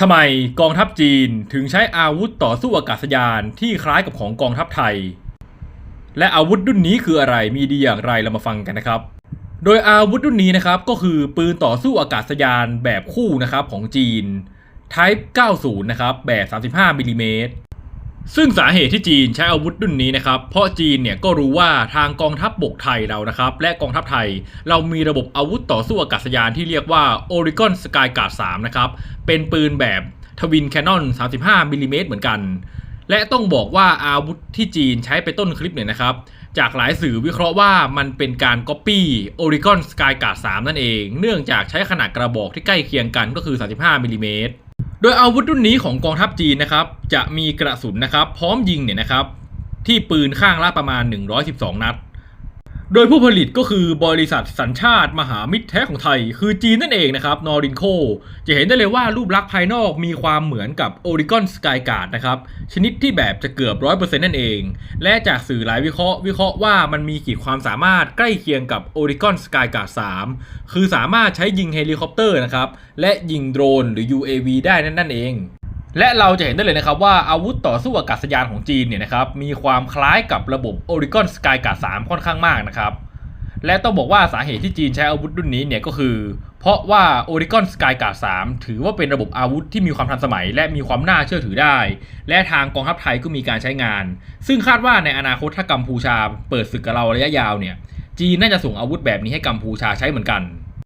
ทำไมกองทัพจีนถึงใช้อาวุธต่อสู้อากาศยานที่คล้ายกับของกองทัพไทย และอาวุธรุ่นนี้คืออะไรมีดีอย่างไรเรามาฟังกันนะครับ โดยอาวุธรุ่นนี้นะครับก็คือปืนต่อสู้อากาศยานแบบคู่นะครับของจีน Type 90 นะครับแบบ 35มิลลิเมตร ซึ่งสาเหตุที่จีนใช้อาวุธรุ่นนี้นะครับ เพราะจีนเนี่ยก็รู้ว่าทางกองทัพบบกไทยเรานะครับ และกองทัพไทย เรามีระบบอาวุธต่อสู้อากาศยานที่เรียกว่า Oregon Sky Guard 3นะครับ เป็นปืนแบบทวินแคนนอน 35มิลลิเมตรเหมือนกัน และต้องบอกว่าอาวุธที่จีนใช้ไปต้นคลิปเนี่ยนะครับ จากหลายสื่อวิเคราะห์ว่ามันเป็นการก๊อปปี้ Oregon Sky Guard 3นั่นเอง เนื่องจากใช้ขนาดกระบอกที่ใกล้เคียงกันก็คือ 35มิลลิเมตร ดยอาวุธรุ่นนี้ของกองทัพจีนนะครับจะมีกระสุนนะครับพร้อมยิงเนี่ยนะครับที่ปืนข้างละประมาณ 112 นัด โดยผู้ผลิตก็คือบริษัทสัญชาติมหามิตรแท้ของไทย คือจีนนั่นเองนะครับนอรินโค จะเห็นได้เลยว่ารูปลักษณ์ภายนอกมีความเหมือนกับ Oregon Sky Guard นะครับ ชนิดที่แบบจะเกือบ100%นั่นเอง และจากสื่อหลายวิเคราะห์วิเคราะห์ว่ามันมีขีดความสามารถใกล้เคียงกับ Oregon Sky Guard 3คือสามารถใช้ยิงเฮลิคอปเตอร์นะครับและยิงโดรนหรือ UAV ได้นั่นนั่นเอง และเราจะเห็นได้เลยนะครับว่าอาวุธต่อสู้อากาศยานของจีนเนี่ยนะครับมีความคล้ายกับระบบ Oregon Sky Guard 3ค่อนข้างมากนะครับและต้องบอกว่าสาเหตุที่จีนใช้อาวุธรุ่นนี้เนี่ยก็คือ เพราะว่า Oregon Sky Guard 3ถือว่าเป็นระบบอาวุธที่มีความทันสมัย และมีความน่าเชื่อถือได้ และทางกองทัพไทยก็มีการใช้งาน ซึ่งคาดว่าในอนาคตถ้ากัมพูชา เปิดศึกกับเราระยะยาวเนี่ยจีนน่าจะส่งอาวุธแบบนี้ให้กัมพูชาใช้เหมือนกัน